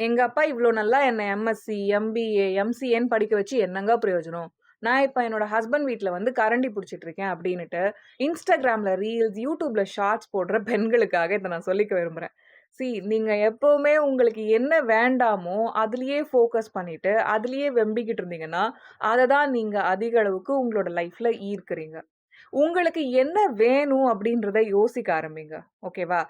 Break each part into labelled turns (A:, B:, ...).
A: எங்கள் அப்பா இவ்வளோ நல்லா என்னை எம்எஸ்சி, எம்பிஏ, எம்சிஏன்னு படிக்க வச்சு என்னங்க பிரயோஜனம்? நான் இப்போ என்னோட ஹஸ்பண்ட் வீட்டில் வந்து கரண்டி பிடிச்சிட்டு இருக்கேன் அப்டின்னுட்டு, இன்ஸ்டாகிராமில் ரீல்ஸ், யூடியூப்பில் ஷார்ட்ஸ் போடுற பெண்களுக்காக இதை நான் சொல்லிக்க விரும்புறேன். சி நீங்கள் எப்போவுமே உங்களுக்கு என்ன வேண்டாமோ, அதுலேயே ஃபோக்கஸ் பண்ணிவிட்டு அதுலேயே வெம்பிக்கிட்டு இருந்தீங்கன்னா, அதை தான் நீங்கள் அதிக அளவுக்கு உங்களோட லைஃப்பில் ஈர்க்கிறீங்க. உங்களுக்கு என்ன வேணும் அப்படின்றத யோசிக்க ஆரம்பிங்க. ஓகேவா?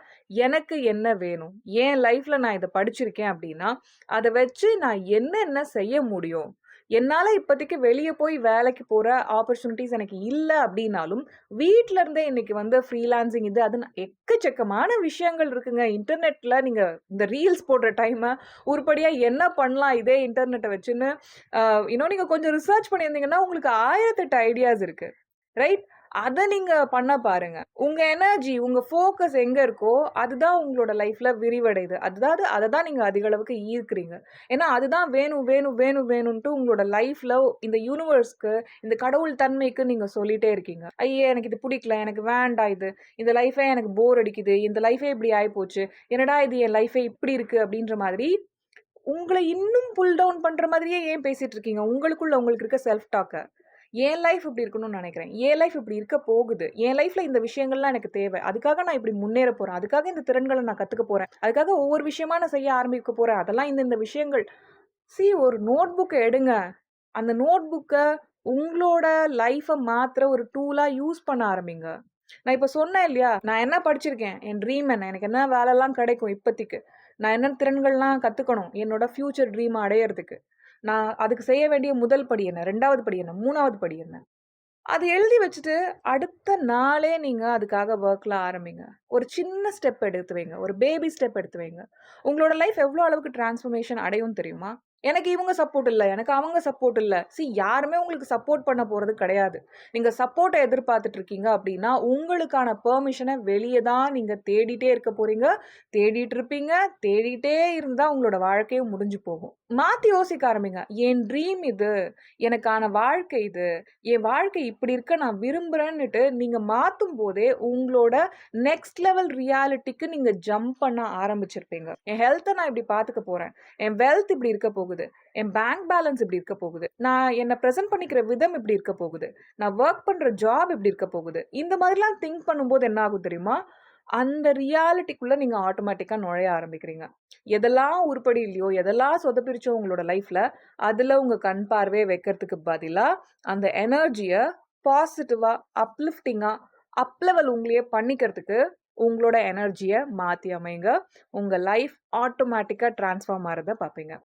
A: எனக்கு என்ன வேணும்? என் லைஃப்ல நான் இதை படிச்சிருக்கேன் அப்படின்னா அதை வச்சு நான் என்னென்ன செய்ய முடியும்? என்னால் இப்போதைக்கு வெளியே போய் வேலைக்கு போகிற ஆப்பர்ச்சுனிட்டிஸ் எனக்கு இல்லை அப்படின்னாலும் வீட்ல இருந்தே இன்னைக்கு வந்து ஃப்ரீலான்சிங் இது அது எக்கச்சக்கமான விஷயங்கள் இருக்குங்க. இன்டர்நெட்டில் நீங்கள் இந்த ரீல்ஸ் போடுற டைமை உருப்படியாக என்ன பண்ணலாம் இதே இன்டர்நெட்டை வச்சுன்னு, இன்னும் நீங்கள் கொஞ்சம் ரிசர்ச் பண்ணியிருந்தீங்கன்னா, உங்களுக்கு 1008 ஐடியாஸ் இருக்குது ரைட்? அதை நீங்கள் பண்ண பாருங்கள் உங்கள் எனர்ஜி, உங்கள் ஃபோக்கஸ் எங்கே இருக்கோ, அதுதான் உங்களோட லைஃப்பில் விரிவடையுது. அதாவது அதை தான் நீங்கள் அதிக அளவுக்கு ஈர்க்கிறீங்க. ஏன்னா, அதுதான் வேணும், வேணும், வேணும், வேணுன்ட்டு உங்களோட லைஃப்பில் இந்த யூனிவர்ஸ்க்கு, இந்த கடவுள் தன்மைக்கு நீங்கள் சொல்லிட்டே இருக்கீங்க. ஐயே! எனக்கு இது பிடிக்கல எனக்கு வேண்டாம் இது. இந்த லைஃபே எனக்கு போர் அடிக்குது. இந்த லைஃபே இப்படி ஆகிப்போச்சு என்னடா இது என் லைஃபே இப்படி இருக்குது அப்படின்ற மாதிரி, உங்களை இன்னும் புல் டவுன் பண்ணுற மாதிரியே ஏன் பேசிகிட்டு இருக்கீங்க? உங்களுக்குள்ள உங்களுக்கு இருக்க செல்ஃப் டாக்கை என் லைஃப் இப்படி இருக்கணும்னு நினைக்கிறேன் என் லைஃப் இப்படி இருக்க போகுது. என் லைஃப்ல இந்த விஷயங்கள்லாம் எனக்கு தேவை. அதுக்காக நான் இப்படி முன்னேற போறேன். அதுக்காக இந்த திறன்களை நான் கத்துக்க போறேன். அதுக்காக ஒவ்வொரு விஷயமா நான் செய்ய ஆரம்பிக்க போறேன். அதெல்லாம் இந்த இந்த விஷயங்கள். சி ஒரு நோட் புக்கை எடுங்க. அந்த நோட் புக்கை உங்களோட லைஃப மாத்திர ஒரு டூலாக யூஸ் பண்ண ஆரம்பிங்க. நான் இப்போ சொன்னேன் இல்லையா? நான் என்ன படிச்சிருக்கேன்? என் ட்ரீம் என்ன? எனக்கு என்ன வேலைலாம் கிடைக்கும் இப்போதைக்கு நான் என்ன திறன்கள்லாம் கற்றுக்கணும் என்னோட ஃப்யூச்சர் ட்ரீமை அடையறதுக்கு. நான் அதுக்கு செய்ய வேண்டிய முதல் படி என்ன? ரெண்டாவது படி என்ன? மூணாவது படி என்ன? அது எழுதி வச்சுட்டு, அடுத்த நாளே நீங்கள் அதுக்காக ஒர்க்கில் ஆரம்பிங்க. ஒரு சின்ன ஸ்டெப் எடுத்து வைங்க. ஒரு பேபி ஸ்டெப் எடுத்து வைங்க. உங்களோட லைஃப் எவ்வளோ அளவுக்கு டிரான்ஸ்ஃபர்மேஷன் அடையும் தெரியுமா? எனக்கு இவங்க சப்போர்ட் இல்லை எனக்கு அவங்க சப்போர்ட் இல்லை சி யாருமே உங்களுக்கு சப்போர்ட் பண்ண போகிறது கிடையாது. நீங்கள் சப்போர்ட்டை எதிர்பார்த்துட்டு இருக்கீங்க அப்படின்னா உங்களுக்கான பெர்மிஷனை வெளியே தான் நீங்கள் தேடிட்டே இருக்க போகிறீங்க தேடிட்டு இருப்பீங்க. தேடிட்டே இருந்தால் உங்களோட வாழ்க்கையும் முடிஞ்சு போகும். மாற்றி யோசிக்க ஆரம்பிங்க. என் ட்ரீம் இது. எனக்கான வாழ்க்கை இது. என் வாழ்க்கை இப்படி இருக்க நான் விரும்புகிறேன்னுட்டு நீங்கள் மாற்றும் போதே உங்களோட நெக்ஸ்ட் லெவல் ரியாலிட்டிக்கு நீங்கள் ஜம்ப் பண்ண ஆரம்பிச்சிருப்பீங்க. என் ஹெல்த்தை நான் இப்படி பார்த்துக்க போகிறேன் என் வெல்த் இப்படி இருக்க போகுது. என் பேங்க் பேலன்ஸ் இப்படி இருக்க போகுது. நான் என்னை ப்ரெசென்ட் பண்ணிக்கிற விதம் இப்படி இருக்க போகுது. நான் ஒர்க் பண்ணுற ஜாப் இப்படி இருக்க போகுது. இந்த மாதிரிலாம் திங்க் பண்ணும்போது என்ன ஆகும் தெரியுமா? அந்த ரியாலிட்டிக்குள்ளே நீங்கள் ஆட்டோமேட்டிக்காக நுழைய ஆரம்பிக்கிறீங்க. எதெல்லாம் உருப்படி இல்லையோ, எதெல்லாம் சொதப்பிரிச்சோ உங்களோட லைஃப்பில் அதில் உங்கள் கண் பார்வையை வைக்கிறதுக்கு பதிலாக அந்த எனர்ஜியை பாசிட்டிவாக அப்லிஃப்டிங்காக அப் லெவல் உங்களையே பண்ணிக்கிறதுக்கு, உங்களோட எனர்ஜியை மாற்றி அமைங்க. உங்கள் லைஃப் ஆட்டோமேட்டிக்காக டிரான்ஸ்ஃபார்ம் ஆகிறத பார்ப்பீங்க.